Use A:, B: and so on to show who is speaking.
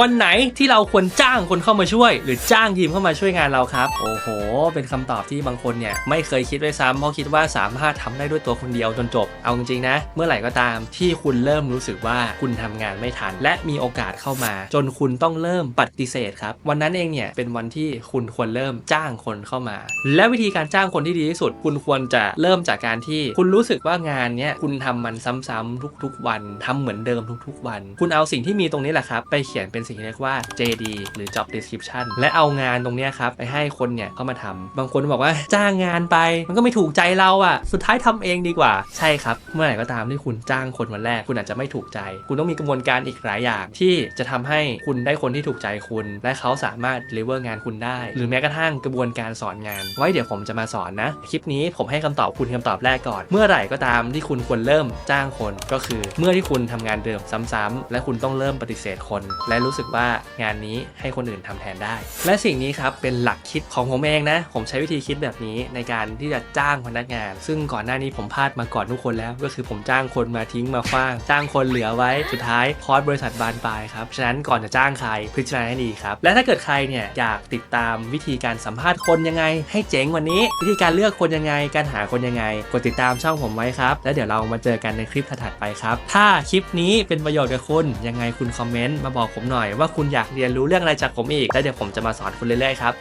A: วันไหนที่เราควรจ้างคนเข้ามาช่วย หรือจ้างทีมเข้ามาช่วยงานเราครับ โอ้โห เป็นคำตอบที่บางคนเนี่ยไม่เคยคิดด้วยซ้ำเพราะคิดว่าสามารถทำได้ด้วยตัวคนเดียวจนจบ เอาจริงๆนะ เมื่อไหร่ก็ตามที่คุณเริ่มรู้สึกว่าคุณทำงานไม่ทัน และมีโอกาสเข้ามา จนคุณต้องเริ่มปฏิเสธครับ วันนั้นเองเนี่ยเป็นวันที่คุณควรเริ่มจ้างคนเข้ามา และวิธีการจ้างคนที่ดีที่สุด คุณควรจะเริ่มจากการที่ คุณรู้สึกว่างานเนี้ยคุณทำมันซ้ำๆทุกๆ วันทำเหมือนเดิมทุก ๆ วัน คุณเอาสิ่งที่มีตรงนี้แหละครับไปเขียนเป็นสิ่งที่เรียกว่า JD หรือ Job Description และเอางานตรงนี้ครับไปให้คนเนี่ยเข้ามาทำบางคนบอกว่าจ้างงานไป มันก็ไม่ถูกใจเราอะสุดท้ายทำเองดีกว่า ใช่ครับ เมื่อไหร่ก็ตามที่คุณจ้างคนวันแรก คุณอาจจะไม่ถูกใจ คุณต้องมีกระบวนการอีกหลายอย่างที่จะทำให้คุณได้คนที่ถูกใจคุณ และเขาสามารถ deliver งานคุณได้ หรือแม้กระทั่งกระบวนการสอนงาน ไว้เดี๋ยวผมจะมาสอนนะ คลิปนี้ผมให้คำตอบคุณคำตอบแรกก่อน เมื่อไหร่ก็ตามที่คุณควรเริ่มจ้างคนก็คือ เมื่อที่คุณทำงานเดิมซ้ำๆและคุณต้องเริ่มปฏิเสธคน และรูู้้สึกว่างานนี้ให้คนอื่นทำแทนได้ และสิ่งนี้ครับเป็นหลักคิดของผมเองนะ ผมใช้วิธีคิดแบบนี้ในการที่จะจ้างพนักงาน ซึ่งก่อนหน้านี้ผมพลาดมาก่อนทุกคนแล้ว ก็คือผมจ้างคนมาทิ้งมาคว้าง จ้างคนเหลือไว้สุดท้ายคอร์สบริษัทบานปลายครับฉะนั้นก่อนจะจ้างใครพิจารณาให้ดีครับและถ้าเกิดใครเนี่ยอยากติดตามวิธีการสัมภาษณ์คนยังไง ให้เจ๋งวันนี้ วิธีการเลือกคนยังไง การหาคนยังไง กดติดตามช่องผมไว้ครับ แล้วเดี๋ยวเรามาเจอกันในคลิปถัดไปครับถ้าคลิปนี้เป็นประโยชน์กับคุณยังไงคุณคอมเมนต์มาบอกผมหน่อยว่าคุณอยากเรียนรู้เรื่องอะไรจากผมอีก แล้วเดี๋ยวผมจะมาสอนคุณเรื่อยๆครับ